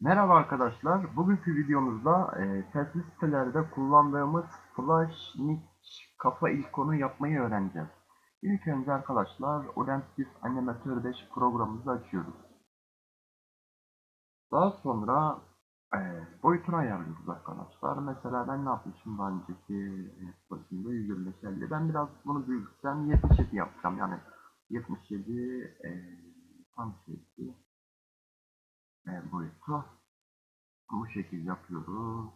Merhaba arkadaşlar. Bugünkü videomuzda e, telsiz sitelerde kullandığımız flash nick kafa ikonu yapmayı öğreneceğiz. İlk önce arkadaşlar Olympus Animator 5 programımızı açıyoruz. Daha sonra e, boyutunu ayarlıyoruz arkadaşlar. Mesela ben ne yapmışım daha önceki başında 125 50. Ben biraz bunu büyütsem 77 yapacağım. Yani 77 e, tam şey e, boyutu bu şekilde yapıyoruz.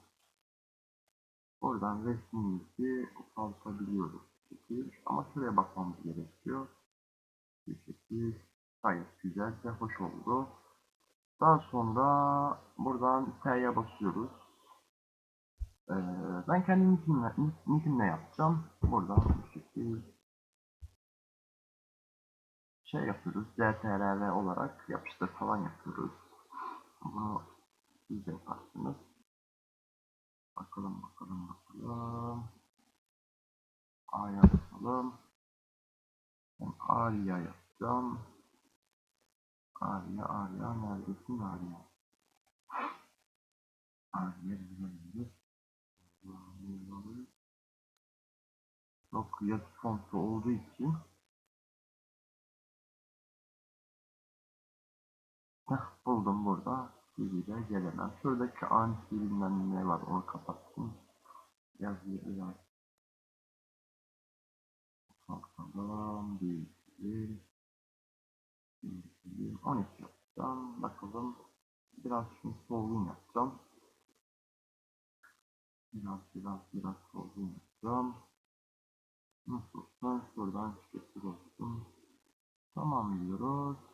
Oradan resmimizi ufaltabiliyoruz. Şekil. Ama şuraya bakmamız gerekiyor. Bu şekil gayet güzel ve hoş oldu. Daha sonra buradan T'ye basıyoruz. Ee, ben kendi nickimle, nickimle yapacağım. Buradan bu şekil şey yapıyoruz. CTRL olarak yapıştır falan yapıyoruz. Bunu siz de yaparsınız. Bakalım bakalım bakalım. A'ya basalım. Ben Arya yapacağım. Arya Arya neredesin Arya? Arya neredesin? Çok yazı fontu olduğu için Heh, buldum burada. TV'de gelemem. Şuradaki anti bilmem ne var onu kapattım. Yazıyı biraz bir, bir, 12 yapacağım. Bakalım. Biraz şimdi solgun yapacağım. Biraz biraz biraz solgun yapacağım. Nasıl olsa şuradan çıkıp olsun. Tamam diyoruz.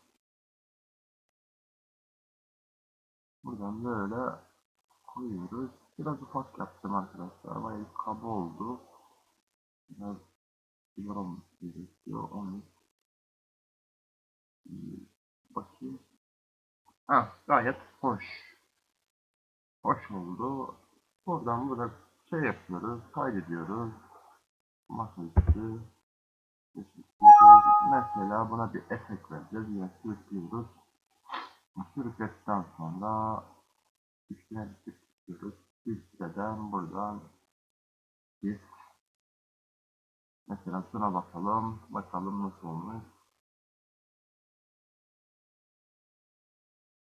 Buradan böyle koyuyoruz. Biraz ufak yaptım arkadaşlar. Bayağı kaba oldu. Biraz yorum gerekiyor. Onu bakayım. Ha, gayet hoş. Hoş oldu. Buradan burada şey yapıyoruz. Kaydediyoruz. Masaüstü. Mesela buna bir efekt vereceğiz. Yine sürüklüyoruz. Sürükledikten sonra üstüne bir tutuyoruz. Üsteden buradan bir mesela şuna bakalım. Bakalım nasıl olmuş.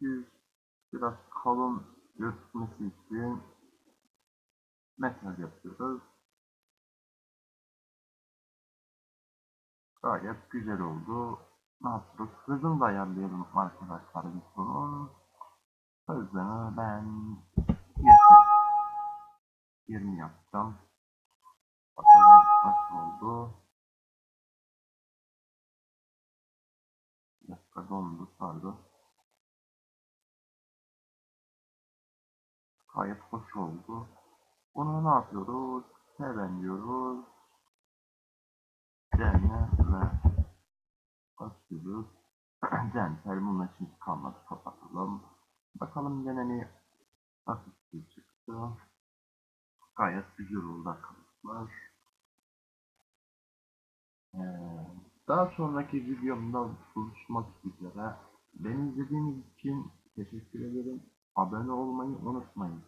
Biz biraz kalın gözükmesi için metal yapıyoruz. Gayet güzel oldu. Ne yapıyoruz? Hızını da ayarlayalım arkadaşlar ben 20, 20 yapacağım. Bakalım nasıl oldu. Dakika dondu sardı. Gayet hoş oldu. Bunu ne yapıyoruz? Hemen diyoruz. Dene ve basıyoruz. Center bununla şimdi kalmadı kapatalım. Bakalım gene ne nasıl bir çıktı. Gayet güzel oldu arkadaşlar. Ee, daha sonraki videomda buluşmak üzere. Beni izlediğiniz için teşekkür ederim. Abone olmayı unutmayın.